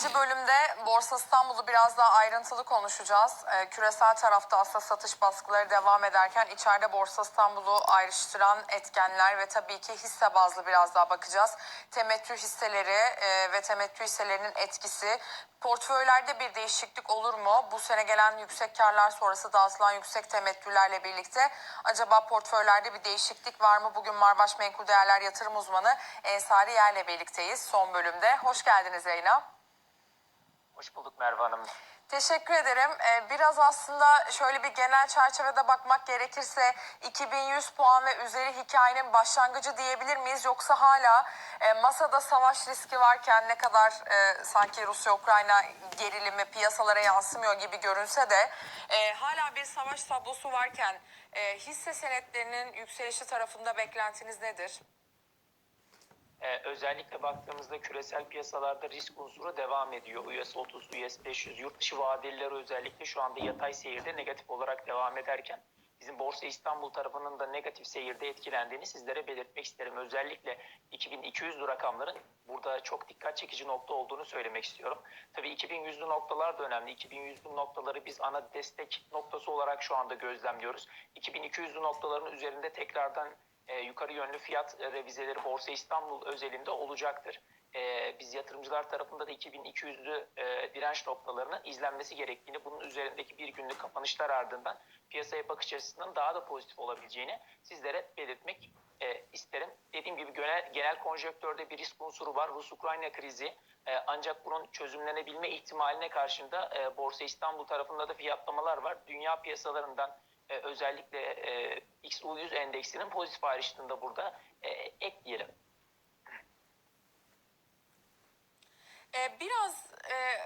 İkinci bölümde Borsa İstanbul'u biraz daha ayrıntılı konuşacağız. Ee, küresel tarafta aslında satış baskıları devam ederken içeride Borsa İstanbul'u ayrıştıran etkenler ve tabii ki hisse bazlı biraz daha bakacağız. Temettü hisseleri e, ve temettü hisselerinin etkisi. Portföylerde bir değişiklik olur mu? Bu sene gelen yüksek karlar sonrası dağıtılan yüksek temettülerle birlikte acaba portföylerde bir değişiklik var mı? Bugün Marbaş Menkul Değerler Yatırım Uzmanı Ensari Yer'le birlikteyiz son bölümde. Hoş geldiniz yayına. Hoş bulduk Merve Hanım. Teşekkür ederim. Ee, Biraz aslında şöyle bir genel çerçevede bakmak gerekirse 2100 puan ve üzeri hikayenin başlangıcı diyebilir miyiz? Yoksa hala e, masada savaş riski varken ne kadar e, sanki Rusya-Ukrayna gerilimi piyasalara yansımıyor gibi görünse de e, hala bir savaş tablosu varken hisse senetlerinin yükselişi tarafında beklentiniz nedir? Ee, özellikle baktığımızda küresel piyasalarda risk unsuru devam ediyor. US 30, US 500, yurt dışı vadeliler özellikle şu anda yatay seyirde negatif olarak devam ederken bizim Borsa İstanbul tarafının da negatif seyirde etkilendiğini sizlere belirtmek isterim. Özellikle 2200'lü rakamların burada çok dikkat çekici nokta olduğunu söylemek istiyorum. Tabii 2100'lü noktalar da önemli. 2100'lü noktaları biz ana destek noktası olarak şu anda gözlemliyoruz. 2200'lü noktaların üzerinde tekrardan e, yukarı yönlü fiyat revizeleri Borsa İstanbul özelinde olacaktır. E, biz yatırımcılar tarafında da 2200'lü e, direnç noktalarının izlenmesi gerektiğini, bunun üzerindeki bir günlük kapanışlar ardından piyasaya bakış açısından daha da pozitif olabileceğini sizlere belirtmek e, isterim. Dediğim gibi genel, genel konjonktörde bir risk unsuru var. Rus-Ukrayna krizi e, ancak bunun çözümlenebilme ihtimaline karşında e, Borsa İstanbul tarafında da fiyatlamalar var. Dünya piyasalarından e, özellikle e, XU100 endeksinin pozitif ayrıştığını da burada e, ekleyelim. Ee, biraz e,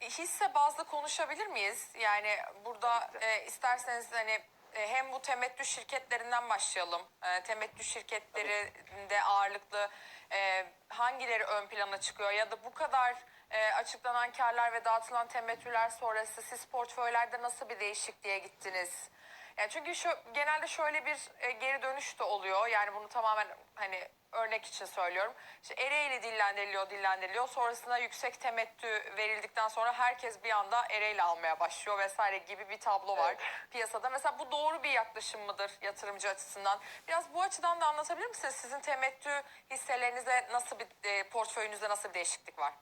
hisse bazlı konuşabilir miyiz? Yani burada e, isterseniz hani e, hem bu temettü şirketlerinden başlayalım. E, temettü şirketlerinde ağırlıklı e, hangileri ön plana çıkıyor ya da bu kadar e, açıklanan karlar ve dağıtılan temettüler sonrası siz portföylerde nasıl bir değişikliğe gittiniz? Yani çünkü şu genelde şöyle bir e, geri dönüş de oluyor. Yani bunu tamamen hani örnek için söylüyorum. İşte Ereğli dillendiriliyor, dillendiriliyor. Sonrasında yüksek temettü verildikten sonra herkes bir anda Ereğli almaya başlıyor vesaire gibi bir tablo var Evet. piyasada. Mesela bu doğru bir yaklaşım mıdır yatırımcı açısından? Biraz bu açıdan da anlatabilir misiniz? Sizin temettü hisselerinize nasıl bir e, portföyünüzde nasıl bir değişiklik var?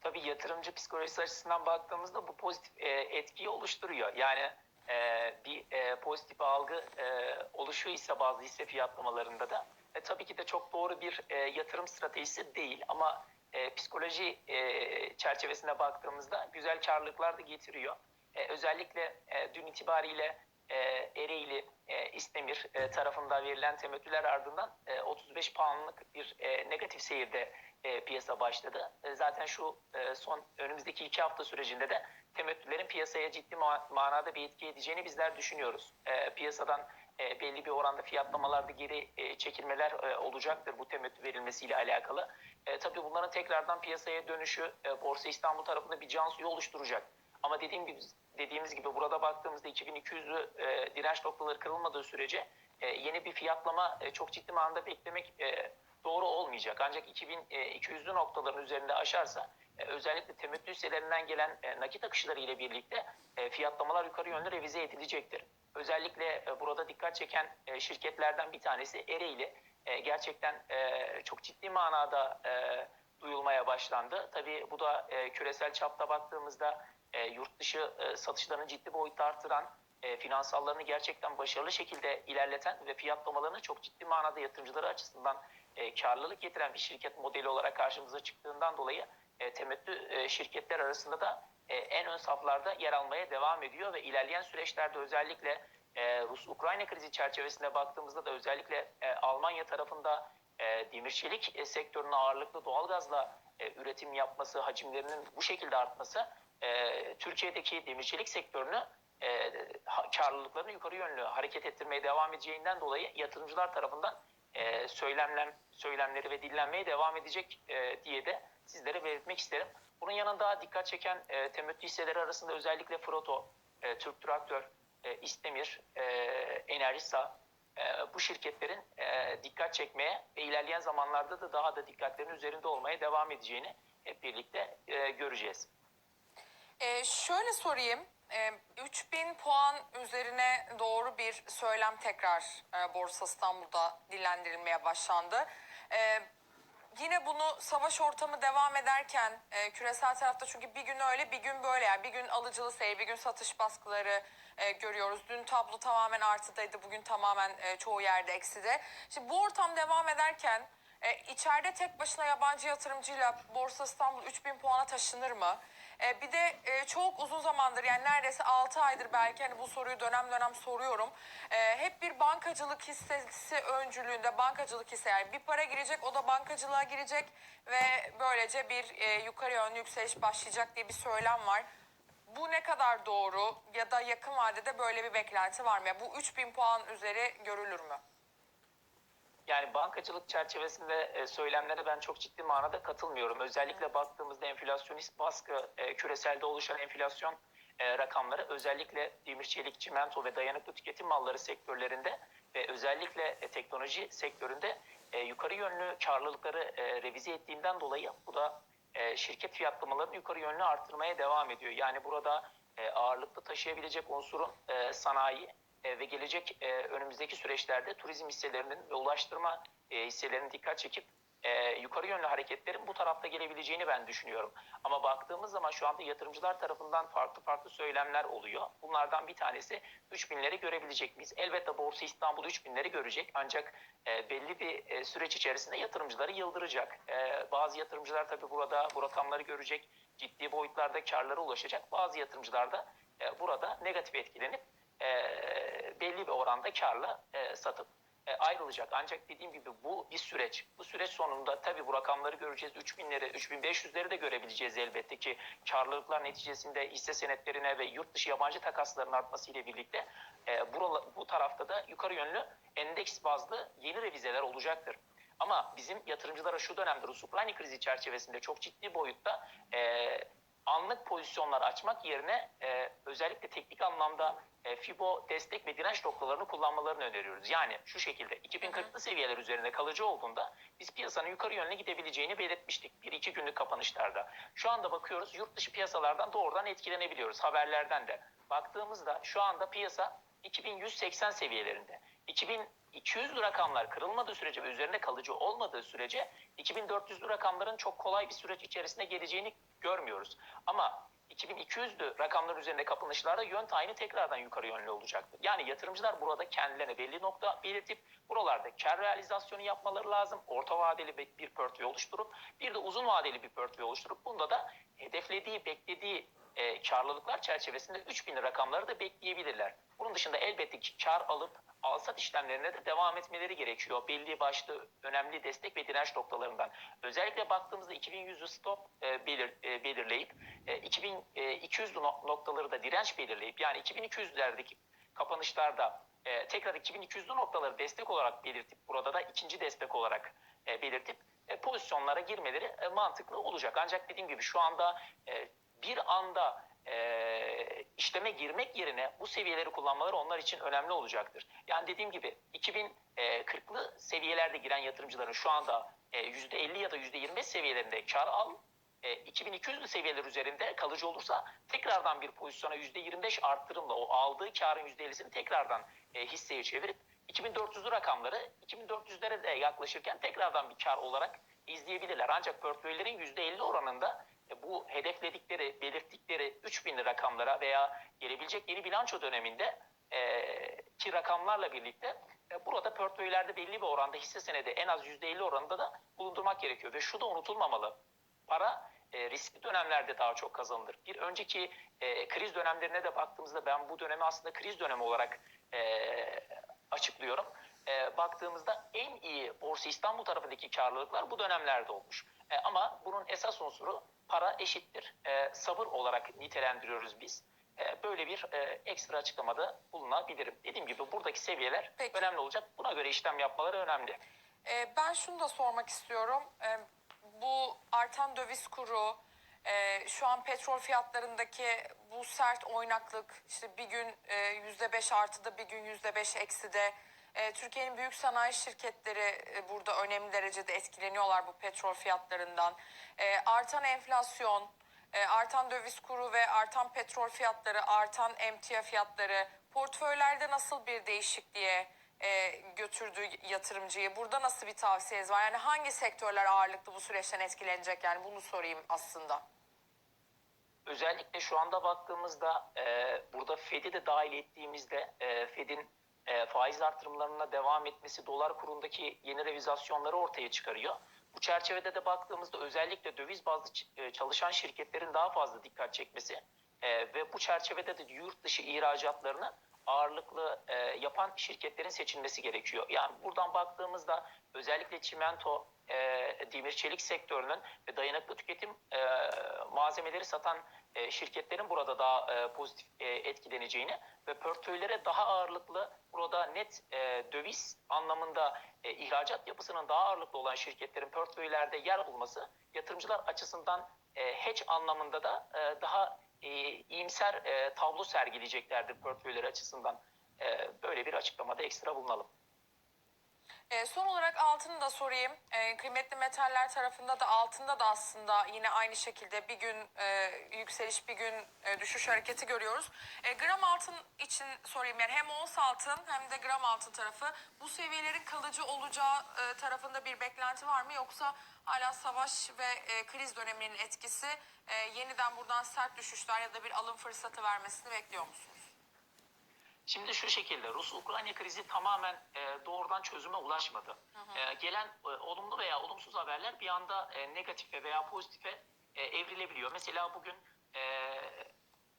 Tabii yatırımcı psikolojisi açısından baktığımızda bu pozitif e, etkiyi oluşturuyor. Yani e, bir e, pozitif algı e, oluşuyor ise bazı hisse fiyatlamalarında da e, tabii ki de çok doğru bir e, yatırım stratejisi değil ama e, psikoloji e, çerçevesine baktığımızda güzel karlılıklar da getiriyor. E, özellikle e, dün itibariyle e, Ereğli, e, İstemir e, tarafından verilen temettüler ardından e, 35 puanlık bir e, negatif seyirde e, piyasa başladı. E, zaten şu e, son önümüzdeki iki hafta sürecinde de temettülerin piyasaya ciddi ma- manada bir etki edeceğini bizler düşünüyoruz. E, piyasadan e, belli bir oranda fiyatlamalarda geri e, çekilmeler e, olacaktır bu temettü verilmesiyle alakalı. E, tabii bunların tekrardan piyasaya dönüşü e, Borsa İstanbul tarafında bir can suyu oluşturacak. Ama dediğim gibi dediğimiz gibi burada baktığımızda 2200'lü e, direnç noktaları kırılmadığı sürece e, yeni bir fiyatlama e, çok ciddi manada beklemek e, doğru olmayacak. Ancak 2200'lü noktaların üzerinde aşarsa e, özellikle temettü hisselerinden gelen e, nakit akışları ile birlikte e, fiyatlamalar yukarı yönlü revize edilecektir. Özellikle e, burada dikkat çeken e, şirketlerden bir tanesi Ereğli. E, gerçekten e, çok ciddi manada e, duyulmaya başlandı. Tabii bu da e, küresel çapta baktığımızda e, yurt dışı e, satışlarını ciddi boyutta artıran, e, finansallarını gerçekten başarılı şekilde ilerleten ve fiyatlamalarını çok ciddi manada yatırımcıları açısından e, karlılık getiren bir şirket modeli olarak karşımıza çıktığından dolayı e, temettü e, şirketler arasında da e, en ön saflarda yer almaya devam ediyor ve ilerleyen süreçlerde özellikle e, Rus-Ukrayna krizi çerçevesinde baktığımızda da özellikle e, Almanya tarafında e, demir e, sektörünün ağırlıklı doğalgazla e, üretim yapması, hacimlerinin bu şekilde artması e, Türkiye'deki demir çelik sektörünü e, karlılıklarını yukarı yönlü hareket ettirmeye devam edeceğinden dolayı yatırımcılar tarafından e, söylemlem, söylemleri ve dillenmeye devam edecek e, diye de sizlere belirtmek isterim. Bunun yanında dikkat çeken e, temettü hisseleri arasında özellikle Froto, e, Türk Traktör, e, İstemir, e, Enerjisa, e, bu şirketlerin e, dikkat çekmeye ve ilerleyen zamanlarda da daha da dikkatlerin üzerinde olmaya devam edeceğini hep birlikte e, göreceğiz. Ee, şöyle sorayım. Ee, 3000 puan üzerine doğru bir söylem tekrar e, Borsa İstanbul'da dillendirilmeye başlandı. Ee, yine bunu savaş ortamı devam ederken e, küresel tarafta çünkü bir gün öyle bir gün böyle yani bir gün alıcılı seyir bir gün satış baskıları e, görüyoruz. Dün tablo tamamen artıdaydı bugün tamamen e, çoğu yerde ekside. Şimdi bu ortam devam ederken e, içeride tek başına yabancı yatırımcıyla Borsa İstanbul 3000 puana taşınır mı? E, bir de e, çok uzun zamandır yani neredeyse 6 aydır belki hani bu soruyu dönem dönem soruyorum. E, hep bir bankacılık hissesi öncülüğünde bankacılık hisse yani bir para girecek o da bankacılığa girecek ve böylece bir e, yukarı yönlü yükseliş başlayacak diye bir söylem var. Bu ne kadar doğru ya da yakın vadede böyle bir beklenti var mı? Ya bu 3000 puan üzeri görülür mü? Yani bankacılık çerçevesinde e, söylemlere ben çok ciddi manada katılmıyorum. Özellikle baktığımızda enflasyonist baskı, e, küreselde oluşan enflasyon e, rakamları özellikle demir çelik, çimento ve dayanıklı tüketim malları sektörlerinde ve özellikle teknoloji sektöründe yukarı yönlü karlılıkları revize ettiğinden dolayı bu da şirket fiyatlamalarını yukarı yönlü arttırmaya devam ediyor. Yani burada ağırlıklı taşıyabilecek unsurun sanayi e, ve gelecek e, önümüzdeki süreçlerde turizm hisselerinin ve ulaştırma e, hisselerinin dikkat çekip yukarı yönlü hareketlerin bu tarafta gelebileceğini ben düşünüyorum. Ama baktığımız zaman şu anda yatırımcılar tarafından farklı farklı söylemler oluyor. Bunlardan bir tanesi 3000'leri görebilecek miyiz? Elbette Borsa İstanbul 3000'leri görecek ancak belli bir süreç içerisinde yatırımcıları yıldıracak. Bazı yatırımcılar tabii burada bu rakamları görecek, ciddi boyutlarda karlara ulaşacak. Bazı yatırımcılar da burada negatif etkilenip belli bir oranda karla e, satıp e, ayrılacak. Ancak dediğim gibi bu bir süreç. Bu süreç sonunda tabii bu rakamları göreceğiz. 3000'leri, 3500'leri de görebileceğiz elbette ki karlılıklar neticesinde hisse senetlerine ve yurt dışı yabancı takasların artmasıyla birlikte e, buralı, bu tarafta da yukarı yönlü endeks bazlı yeni revizeler olacaktır. Ama bizim yatırımcılara şu dönemde subprime krizi çerçevesinde çok ciddi boyutta e, anlık pozisyonlar açmak yerine e, özellikle teknik anlamda e, FIBO destek ve direnç noktalarını kullanmalarını öneriyoruz. Yani şu şekilde 2040'lı seviyeler üzerinde kalıcı olduğunda biz piyasanın yukarı yönüne gidebileceğini belirtmiştik bir iki günlük kapanışlarda. Şu anda bakıyoruz yurt dışı piyasalardan doğrudan etkilenebiliyoruz haberlerden de. Baktığımızda şu anda piyasa 2180 seviyelerinde. 2200'lü rakamlar kırılmadığı sürece ve üzerinde kalıcı olmadığı sürece 2400'lü rakamların çok kolay bir süreç içerisinde geleceğini görmüyoruz. Ama 2200'lü rakamlar üzerinde kapanışlarda yön tayini tekrardan yukarı yönlü olacaktır. Yani yatırımcılar burada kendilerine belli nokta belirtip buralarda kar realizasyonu yapmaları lazım. Orta vadeli bir portföy oluşturup bir de uzun vadeli bir portföy oluşturup bunda da hedeflediği, beklediği e, karlılıklar çerçevesinde 3000 rakamları da bekleyebilirler. Bunun dışında elbette ki kar alıp alsat işlemlerine de devam etmeleri gerekiyor. Belli başlı önemli destek ve direnç noktalarından. Özellikle baktığımızda 2100'lü stop e, belir, e, belirleyip e, 2200'lü no- noktaları da direnç belirleyip yani 2200'lerdeki kapanışlarda e, tekrar 2200'lü noktaları destek olarak belirtip burada da ikinci destek olarak e, belirtip e, pozisyonlara girmeleri e, mantıklı olacak. Ancak dediğim gibi şu anda e, bir anda e, işleme girmek yerine bu seviyeleri kullanmaları onlar için önemli olacaktır. Yani dediğim gibi 2040'lı seviyelerde giren yatırımcıların şu anda e, %50 ya da %25 seviyelerinde kar al, e, 2200'lü seviyeler üzerinde kalıcı olursa tekrardan bir pozisyona %25 arttırımla o aldığı karın %50'sini tekrardan e, hisseye çevirip 2400'lü rakamları 2400'lere de yaklaşırken tekrardan bir kar olarak izleyebilirler. Ancak portföylerin %50 oranında e, bu hedefledikleri, belirttikleri 3000 rakamlara veya gelebilecek yeni bilanço döneminde e, ki rakamlarla birlikte e, burada portföylerde belli bir oranda hisse senedi en az %50 oranında da bulundurmak gerekiyor. Ve şu da unutulmamalı. Para e, riskli dönemlerde daha çok kazanılır. Bir önceki e, kriz dönemlerine de baktığımızda ben bu dönemi aslında kriz dönemi olarak e, açıklıyorum. E, baktığımızda en iyi Borsa İstanbul tarafındaki karlılıklar bu dönemlerde olmuş. E, ama bunun esas unsuru para eşittir. E, sabır olarak nitelendiriyoruz biz. E, böyle bir e, ekstra açıklamada bulunabilirim. Dediğim gibi buradaki seviyeler Peki. önemli olacak. Buna göre işlem yapmaları önemli. Ee, ben şunu da sormak istiyorum. Ee, bu artan döviz kuru, e, şu an petrol fiyatlarındaki bu sert oynaklık, işte bir gün e, yüzde beş artıda bir gün yüzde beş ekside E, Türkiye'nin büyük sanayi şirketleri e, burada önemli derecede etkileniyorlar bu petrol fiyatlarından. E, artan enflasyon, e, artan döviz kuru ve artan petrol fiyatları, artan emtia fiyatları portföylerde nasıl bir değişikliğe e, götürdü yatırımcıyı? Burada nasıl bir tavsiyeniz var? Yani hangi sektörler ağırlıklı bu süreçten etkilenecek? Yani bunu sorayım aslında. Özellikle şu anda baktığımızda e, burada Fed'i de dahil ettiğimizde e, Fed'in e, faiz artırımlarına devam etmesi dolar kurundaki yeni revizasyonları ortaya çıkarıyor. Bu çerçevede de baktığımızda özellikle döviz bazlı e, çalışan şirketlerin daha fazla dikkat çekmesi e, ve bu çerçevede de yurt dışı ihracatlarını ağırlıklı e, yapan şirketlerin seçilmesi gerekiyor. Yani buradan baktığımızda özellikle çimento, e, demir çelik sektörünün ve dayanıklı tüketim e, malzemeleri satan e, şirketlerin burada daha e, pozitif e, etkileneceğini ve portföylere daha ağırlıklı burada net e, döviz anlamında e, ihracat yapısının daha ağırlıklı olan şirketlerin portföylerde yer bulması yatırımcılar açısından e, hedge anlamında da e, daha e, iyimser e, tablo sergileyeceklerdir portföyleri açısından. E, böyle bir açıklamada ekstra bulunalım. E, son olarak altını da sorayım. E, kıymetli metaller tarafında da altında da aslında yine aynı şekilde bir gün e, yükseliş bir gün e, düşüş hareketi görüyoruz. E, gram altın için sorayım yani hem ons altın hem de gram altın tarafı bu seviyelerin kalıcı olacağı e, tarafında bir beklenti var mı yoksa hala savaş ve e, kriz döneminin etkisi e, yeniden buradan sert düşüşler ya da bir alım fırsatı vermesini bekliyor musunuz? Şimdi şu şekilde Rus-Ukrayna krizi tamamen e, doğrudan çözüme ulaşmadı. E, gelen e, olumlu veya olumsuz haberler bir anda e, negatife veya pozitife e, evrilebiliyor. Mesela bugün e,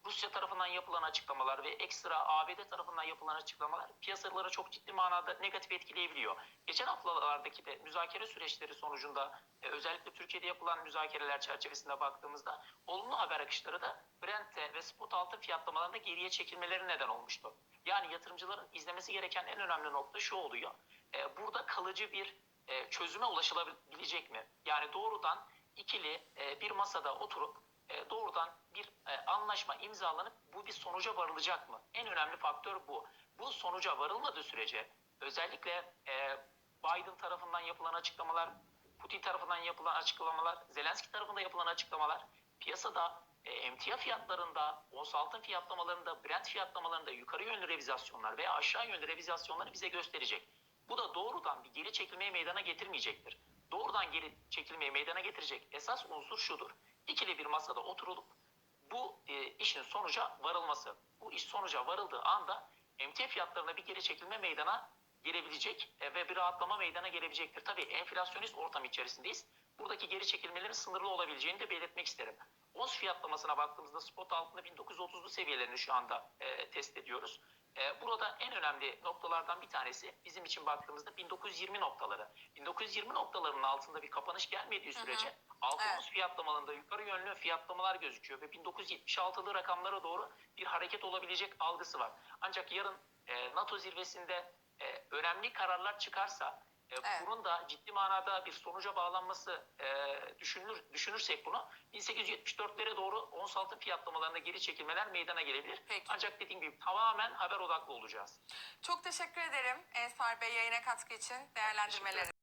Rusya tarafından yapılan açıklamalar ve ekstra ABD tarafından yapılan açıklamalar piyasaları çok ciddi manada negatif etkileyebiliyor. Geçen haftalardaki de müzakere süreçleri sonucunda e, özellikle Türkiye'de yapılan müzakereler çerçevesinde baktığımızda olumlu haber akışları da Brent'te ve spot altın fiyatlamalarında geriye çekilmeleri neden olmuştu. Yani yatırımcıların izlemesi gereken en önemli nokta şu oluyor. E, burada kalıcı bir e, çözüme ulaşılabilecek mi? Yani doğrudan ikili bir masada oturup e, doğrudan bir e, anlaşma imzalanıp bu bir sonuca varılacak mı? En önemli faktör bu. Bu sonuca varılmadığı sürece özellikle e, Biden tarafından yapılan açıklamalar, Putin tarafından yapılan açıklamalar, Zelenski tarafından yapılan açıklamalar piyasada e, emtia fiyatlarında, ons altın fiyatlamalarında, Brent fiyatlamalarında yukarı yönlü revizasyonlar veya aşağı yönlü revizasyonları bize gösterecek. Bu da doğrudan bir geri çekilmeyi meydana getirmeyecektir. Doğrudan geri çekilmeyi meydana getirecek esas unsur şudur. İkili bir masada oturulup bu e, işin sonuca varılması. Bu iş sonuca varıldığı anda emtia fiyatlarında bir geri çekilme meydana gelebilecek e, ve bir rahatlama meydana gelebilecektir. Tabii enflasyonist ortam içerisindeyiz. Buradaki geri çekilmelerin sınırlı olabileceğini de belirtmek isterim. ONS fiyatlamasına baktığımızda spot altında 1930'lu seviyelerini şu anda e, test ediyoruz. E, burada en önemli noktalardan bir tanesi bizim için baktığımızda 1920 noktaları. 1920 noktalarının altında bir kapanış gelmediği sürece altın Evet. fiyatlamalarında yukarı yönlü fiyatlamalar gözüküyor ve 1976'lı rakamlara doğru bir hareket olabilecek algısı var. Ancak yarın e, NATO zirvesinde e, önemli kararlar çıkarsa e, Evet. bunun da ciddi manada bir sonuca bağlanması e, düşünür, düşünürsek bunu 1874'lere doğru ons altın fiyatlamalarında geri çekilmeler meydana gelebilir. Peki. Ancak dediğim gibi tamamen haber odaklı olacağız. Çok teşekkür ederim Ensar Bey yayına katkı için değerlendirmeleri.